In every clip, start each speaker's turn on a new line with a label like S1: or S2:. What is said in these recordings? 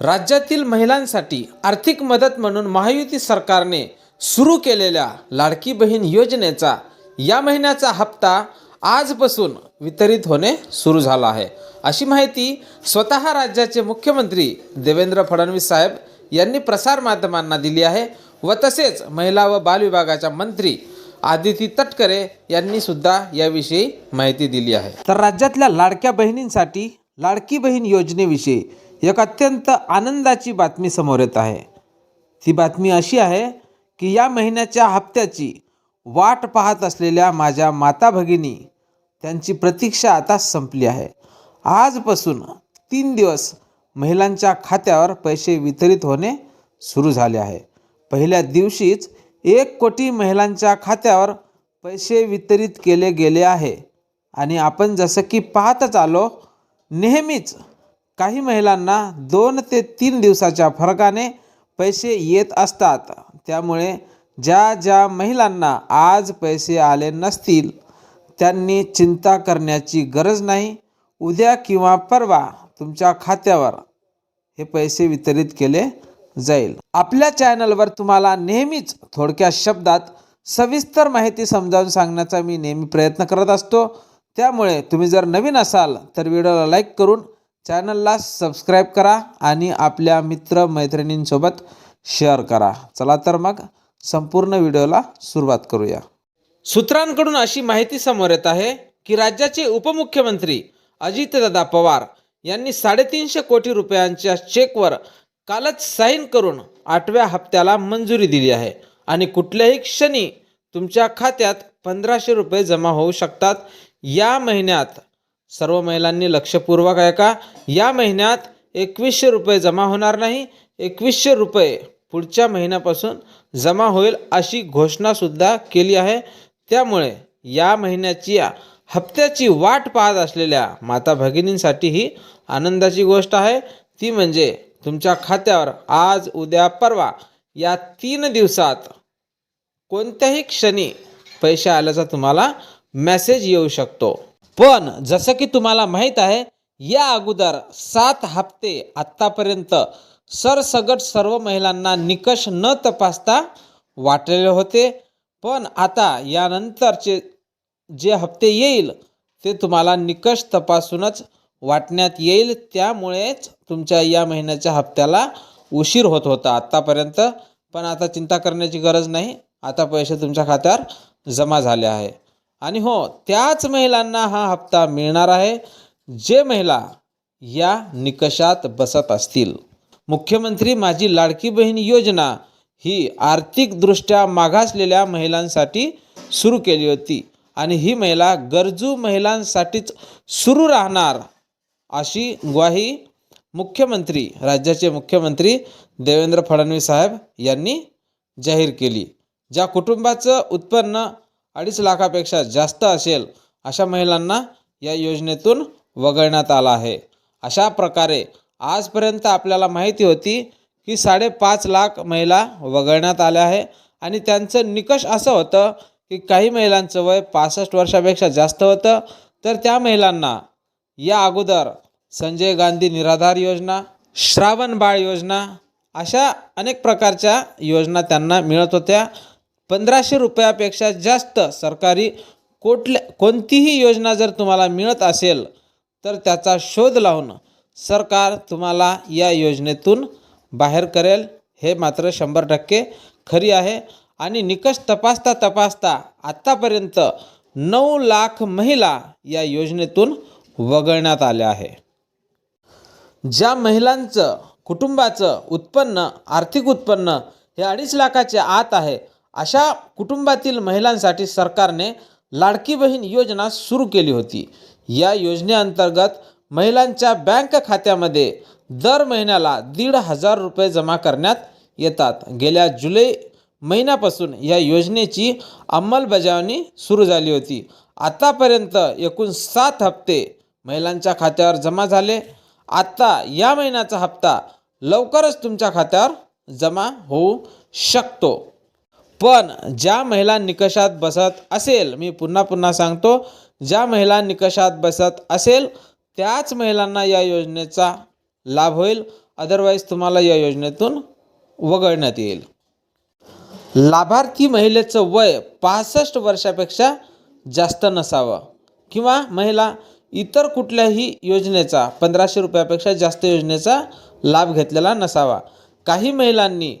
S1: राज्यातील महिलांसाठी आर्थिक मदत म्हणून महायुती सरकारने सुरू केलेल्या लाडकी बहीण योजनेचा या महिन्याचा हप्ता आजपासून वितरित होणे सुरू झाला आहे. अशी माहिती स्वतः राज्याचे मुख्यमंत्री देवेंद्र फडणवीस साहेब यांनी प्रसारमाध्यमांना दिली आहे व तसेच महिला व बाल विभागाच्या मंत्री आदिती तटकरे यांनी सुद्धा याविषयी माहिती दिली आहे. तर राज्यातल्या लाडक्या बहिणींसाठी लाडकी बहीण योजनेविषयी एक अत्यंत आनंदाची बातमी समोर येत आहे. ती बातमी अशी आहे की या महिन्याच्या हप्त्याची वाट पाहत असलेल्या माझ्या माता भगिनी त्यांची प्रतीक्षा आता संपली आहे. आजपासून तीन दिवस महिलांच्या खात्यावर पैसे वितरित होणे सुरू झाले आहे. पहिल्या दिवशीच एक कोटी महिलांच्या खात्यावर पैसे वितरित केले गेले आहे. आणि आपण जसं की पाहतच आलो नेहमीच काही महिलांना दोन ते तीन दिवसाच्या फरकाने पैसे येत असतात. त्यामुळे ज्या ज्या महिलांना आज पैसे आले नसतील त्यांनी चिंता करण्याची गरज नाही. उद्या किंवा परवा तुमच्या खात्यावर हे पैसे वितरित केले जाईल. आपल्या चॅनलवर तुम्हाला नेहमीच थोडक्या शब्दात सविस्तर माहिती समजावून सांगण्याचा मी नेहमी प्रयत्न करत असतो. त्यामुळे तुम्ही जर नवीन असाल तर व्हिडिओला लाईक करून चॅनलला सबस्क्राईब करा आणि आपल्या मित्र मैत्रिणींसोबत शेअर करा. चला तर मग संपूर्ण व्हिडिओला सुरुवात करूया. सूत्रांकडून अशी माहिती समोर येत आहे की राज्याचे उपमुख्यमंत्री अजितदादा पवार यांनी साडेतीनशे कोटी रुपयांच्या चेकवर कालच साईन करून आठव्या हप्त्याला मंजुरी दिली आहे. आणि कुठल्याही क्षणी तुमच्या खात्यात पंधराशे रुपये जमा होऊ शकतात. या महिन्यात सर्व महिलांनी लक्षपूर्वक ऐका. या महिन्यात एकवीसशे रुपये जमा होणार नाही. एकवीसशे रुपये पुढच्या महिन्यापासून जमा होईल अशी घोषणासुद्धा केली आहे. त्यामुळे या महिन्याची हप्त्याची वाट पाहत असलेल्या माता भगिनींसाठी ही आनंदाची गोष्ट आहे. ती म्हणजे तुमच्या खात्यावर आज उद्या परवा या तीन दिवसात कोणत्याही क्षणी पैसे आल्याचा तुम्हाला मेसेज येऊ शकतो. पण जसं की तुम्हाला माहीत आहे या अगोदर सात हप्ते आत्तापर्यंत सरसगट सर्व महिलांना निकष न तपासता वाटलेले होते. पण आता यानंतरचे जे हप्ते येईल ते तुम्हाला निकष तपासूनच वाटण्यात येईल. त्यामुळेच तुमच्या या महिन्याच्या हप्त्याला उशीर होत होता आत्तापर्यंत. पण आता चिंता करण्याची गरज नाही. आता पैसे तुमच्या खात्यावर जमा झाले आहे. आणि हो त्याच महिलांना हा हप्ता मिळणार आहे जे महिला या निकषात बसत असतील. मुख्यमंत्री माझी लाडकी बहीण योजना ही आर्थिकदृष्ट्या मागासलेल्या महिलांसाठी सुरू केली होती आणि ही महिला गरजू महिलांसाठीच सुरू राहणार अशी ग्वाही मुख्यमंत्री राज्याचे मुख्यमंत्री देवेंद्र फडणवीस साहेब यांनी जाहीर केली ज्या कुटुंबाचं उत्पन्न अडीच लाखापेक्षा जास्त असेल अशा महिलांना या योजनेतून वगळण्यात आला आहे. अशा प्रकारे आजपर्यंत आपल्याला माहिती होती की साडेपाच लाख महिला वगळण्यात आल्या आहे आणि त्यांचं निकष असं होतं की काही महिलांचं वय पासष्ट वर्षापेक्षा जास्त होतं. तर त्या महिलांना या अगोदर संजय गांधी निराधार योजना श्रावण बाळ योजना अशा अनेक प्रकारच्या योजना त्यांना मिळत होत्या. पंधराशे रुपयापेक्षा जास्त सरकारी कुठल्या कोणतीही योजना जर तुम्हाला मिळत असेल तर त्याचा शोध लावून सरकार तुम्हाला या योजनेतून बाहेर करेल. हे मात्र शंभर टक्के खरी आहे. आणि निकष तपासता तपासता आत्तापर्यंत नऊ लाख महिला या योजनेतून वगळण्यात आल्या आहे. ज्या महिलांचं कुटुंबाचं उत्पन्न आर्थिक उत्पन्न हे अडीच लाखाच्या आत आहे अशा कुटुंबातील महिलांसाठी सरकारने लाडकी बहीण योजना सुरू केली होती. या योजनेअंतर्गत महिलांच्या बँक खात्यामध्ये दर महिन्याला दीड हजार रुपये जमा करण्यात येतात. गेल्या जुलै महिन्यापासून या योजनेची अंमलबजावणी सुरू झाली होती. आतापर्यंत एकूण सात हप्ते महिलांच्या खात्यावर जमा झाले. आत्ता या महिन्याचा हप्ता लवकरच तुमच्या खात्यावर जमा होऊ शकतो. पण ज्या महिला निकषात बसत असेल मी पुन्हा पुन्हा सांगतो ज्या महिला निकषात बसत असेल त्याच महिलांना या योजनेचा लाभ होईल. अदरवाईज तुम्हाला या योजनेतून वगळण्यात येईल. लाभार्थी महिलेचं वय पासष्ट वर्षापेक्षा जास्त नसावं. किंवा महिला इतर कुठल्याही योजनेचा पंधराशे रुपयापेक्षा जास्त योजनेचा लाभ घेतलेला नसावा. काही महिलांनी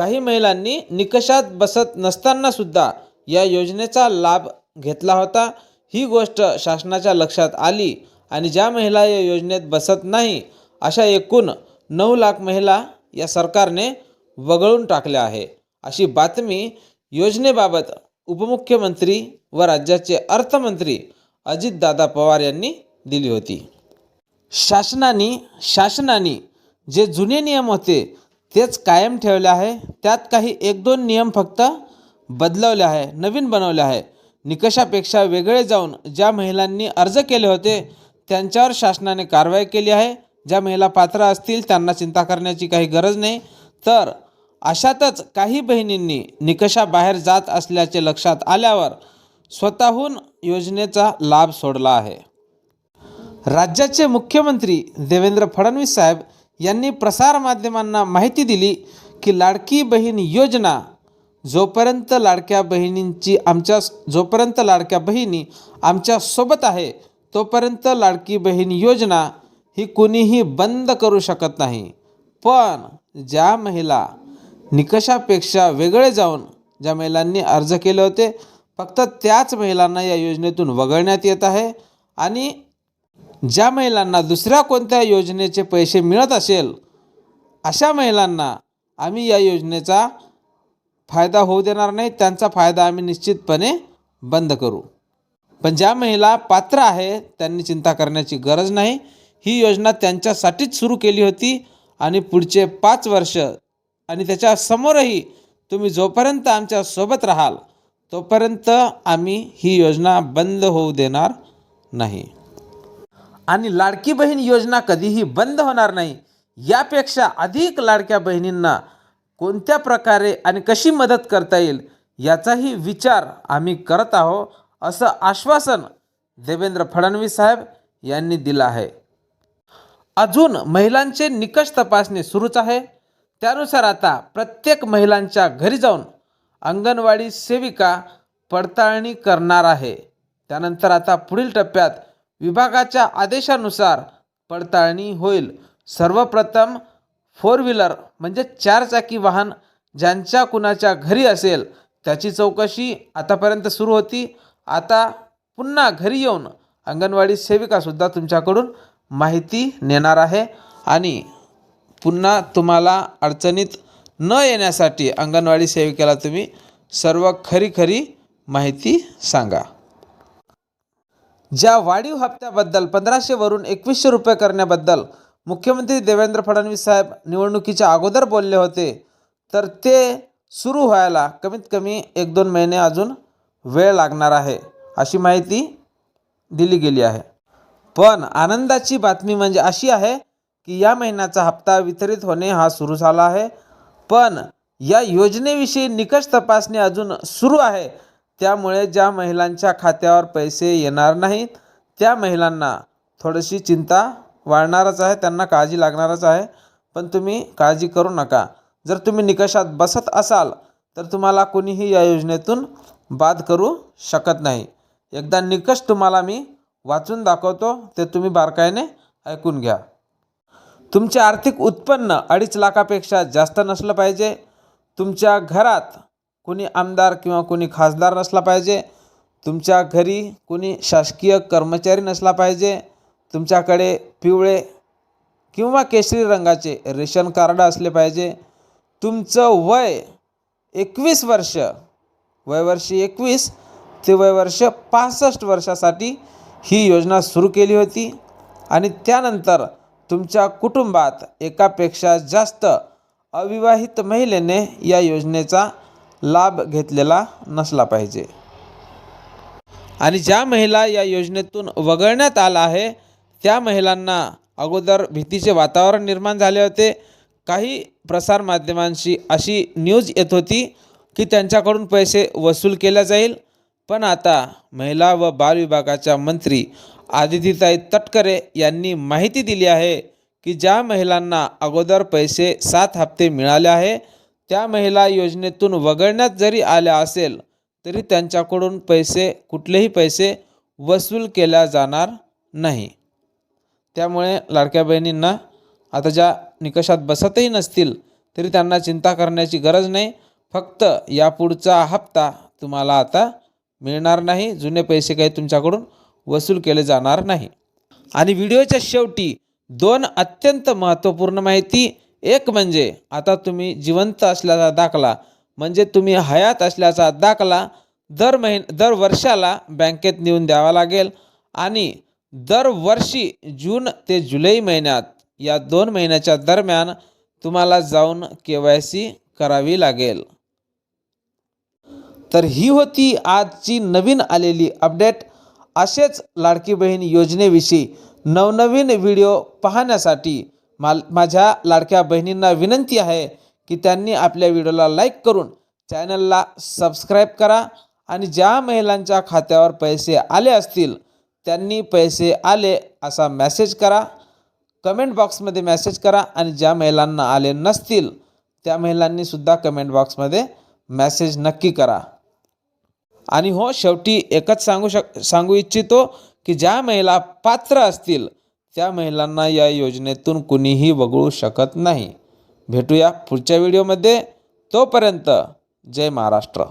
S1: काही महिलांनी निकषात बसत नसतानासुद्धा या योजनेचा लाभ घेतला होता. ही गोष्ट शासनाच्या लक्षात आली आणि ज्या महिला या योजनेत बसत नाही अशा एकूण नऊ लाख महिला या सरकारने वगळून टाकल्या आहे. अशी बातमी योजनेबाबत उपमुख्यमंत्री व राज्याचे अर्थमंत्री अजितदादा पवार यांनी दिली होती. शासनाने शासनाने जे जुने नियम होते तेच कायम ठेवले आहे. त्यात काही एक दोन नियम फक्त बदलवले आहे नवीन बनवले आहे. निकषापेक्षा वेगळे जाऊन ज्या महिलांनी अर्ज केले होते त्यांच्यावर शासनाने कारवाई केली आहे. ज्या महिला पात्र असतील त्यांना चिंता करण्याची काही गरज नाही. तर अशातच काही बहिणींनी निकषाबाहेर जात असल्याचे लक्षात आल्यावर स्वतःहून योजनेचा लाभ सोडला आहे. राज्याचे मुख्यमंत्री देवेंद्र फडणवीस साहेब यांनी प्रसारमाध्यमांना माहिती दिली की लाडकी बहीण योजना जोपर्यंत लाडक्या बहिणींची आमच्या जोपर्यंत लाडक्या बहिणी आमच्यासोबत आहे तोपर्यंत लाडकी बहीण योजना ही कुणीही बंद करू शकत नाही. पण ज्या महिला निकषापेक्षा वेगळे जाऊन ज्या महिलांनी अर्ज केले होते फक्त त्याच महिलांना या योजनेतून वगळण्यात येत आहे आणि ज्या महिलांना दुसऱ्या कोणत्या योजनेचे पैसे मिळत असेल अशा महिलांना आम्ही या योजनेचा फायदा होऊ देणार नाही. त्यांचा फायदा आम्ही निश्चितपणे बंद करू. पण ज्या महिला पात्र आहे त्यांनी चिंता करण्याची गरज नाही. ही योजना त्यांच्यासाठीच सुरू केली होती आणि पुढचे पाच वर्ष आणि त्याच्यासमोरही तुम्ही जोपर्यंत आमच्यासोबत राहाल तोपर्यंत आम्ही ही योजना बंद होऊ देणार नाही. आणि लाडकी बहीण योजना कधीही बंद होणार नाही. यापेक्षा अधिक लाडक्या बहिणींना कोणत्या प्रकारे आणि कशी मदत करता येईल याचाही विचार आम्ही करत आहोत असं आश्वासन देवेंद्र फडणवीस साहेब यांनी दिलं आहे. अजून महिलांचे निकष तपासणी सुरूच आहे. त्यानुसार आता प्रत्येक महिलांच्या घरी जाऊन अंगणवाडी सेविका पडताळणी करणार आहे. त्यानंतर आता पुढील टप्प्यात विभागाच्या आदेशानुसार पडताळणी होईल. सर्वप्रथम फोर व्हीलर म्हणजे चारचाकी वाहन ज्यांच्या कुणाच्या घरी असेल त्याची चौकशी आतापर्यंत सुरू होती. आता पुन्हा घरी येऊन अंगणवाडी सेविकासुद्धा तुमच्याकडून माहिती नेणार आहे आणि पुन्हा तुम्हाला अडचणीत न येण्यासाठी अंगणवाडी सेविकेला तुम्ही सर्व खरी खरी माहिती सांगा. ज्या वाढीव हप्त्याबद्दल पंधराशेवरून एकवीसशे रुपये करण्याबद्दल मुख्यमंत्री देवेंद्र फडणवीस साहेब निवडणुकीच्या अगोदर बोलले होते तर ते सुरू व्हायला कमीत कमी एक दोन महिने अजून वेळ लागणार आहे अशी माहिती दिली गेली आहे. पण आनंदाची बातमी म्हणजे अशी आहे की या महिन्याचा हप्ता वितरित होणे हा सुरू झाला आहे पण या योजनेविषयी निकष तपासणी अजून सुरू आहे त्यामुळे ज्या महिलांच्या खात्यावर पैसे येणार नाहीत त्या महिलांना थोडीशी चिंता वाढणारच आहे त्यांना काळजी लागणारच आहे. पण तुम्ही काळजी करू नका. जर तुम्ही निकषात बसत असाल तर तुम्हाला कोणीही या योजनेतून बाद करू शकत नाही. एकदा निकष तुम्हाला मी वाचून दाखवतो ते तुम्ही बारकाईने ऐकून घ्या. तुमचे आर्थिक उत्पन्न अडीच लाखापेक्षा जास्त नसलं पाहिजे. तुमच्या घरात कुणी आमदार किंवा कुणी खासदार नसला पाहिजे. तुमच्या घरी कुणी शासकीय कर्मचारी नसला पाहिजे. तुमच्याकडे पिवळे किंवा केशरी रंगाचे रेशन कार्ड असले पाहिजे. तुमचं वय एकवीस वर्ष वयवर्षी एकवीस ते वयवर्ष पासष्ट वर्षासाठी ही योजना सुरू केली होती. आणि त्यानंतर तुमच्या कुटुंबात एकापेक्षा जास्त अविवाहित महिलेने या योजनेचा लाभ घेतलेला नसला पाहिजे. आणि ज्या महिला या योजनेतून वगळण्यात आला आहे त्या महिलांना अगोदर भीतीचे वातावरण निर्माण झाले होते. काही प्रसारमाध्यमांशी अशी न्यूज येत होती की त्यांच्याकडून पैसे वसूल केले जाईल. पण आता महिला व बाल विभागाच्या मंत्री आदितीताई तटकरे यांनी माहिती दिली आहे की ज्या महिलांना अगोदर पैसे सात हप्ते मिळाले आहे त्या महिला योजनेतून वगळण्यात जरी आल्या असेल तरी त्यांच्याकडून पैसे कुठलेही पैसे वसूल केल्या जाणार नाही. त्यामुळे लाडक्या बहिणींना आता ज्या निकषात बसतही नसतील तरी त्यांना चिंता करण्याची गरज नाही. फक्त यापुढचा हप्ता तुम्हाला आता मिळणार नाही. जुने पैसे काही तुमच्याकडून वसूल केले जाणार नाही. आणि व्हिडिओच्या शेवटी दोन अत्यंत महत्त्वपूर्ण माहिती एक म्हणजे आता तुम्ही जिवंत असल्याचा दाखला म्हणजे तुम्ही हयात असल्याचा दाखला दर महिन दर वर्षाला बँकेत नेऊन द्यावा लागेल. आणि दरवर्षी जून ते जुलै महिन्यात या दोन महिन्याच्या दरम्यान तुम्हाला जाऊन के वाय सी करावी लागेल. तर ही होती आजची नवीन आलेली अपडेट. असेच लाडकी बहीण योजनेविषयी नवनवीन व्हिडिओ पाहण्यासाठी माल माझ्या लाडक्या बहिणींना विनंती आहे की त्यांनी आपल्या व्हिडिओला लाईक करून चॅनलला सबस्क्राईब करा आणि ज्या महिलांच्या खात्यावर पैसे आले असतील त्यांनी पैसे आले असा मेसेज करा. कमेंट बॉक्समध्ये मेसेज करा आणि ज्या महिलांना आले नसतील त्या महिलांनीसुद्धा कमेंट बॉक्समध्ये मेसेज नक्की करा. आणि हो शेवटी एकच सांगू शक सांगू इच्छितो की ज्या महिला पात्र असतील त्या महिलांना या योजनेतून कुणीही वगळू शकत नाही. भेटूया पुढच्या व्हिडिओमध्ये. तोपर्यंत जय महाराष्ट्र.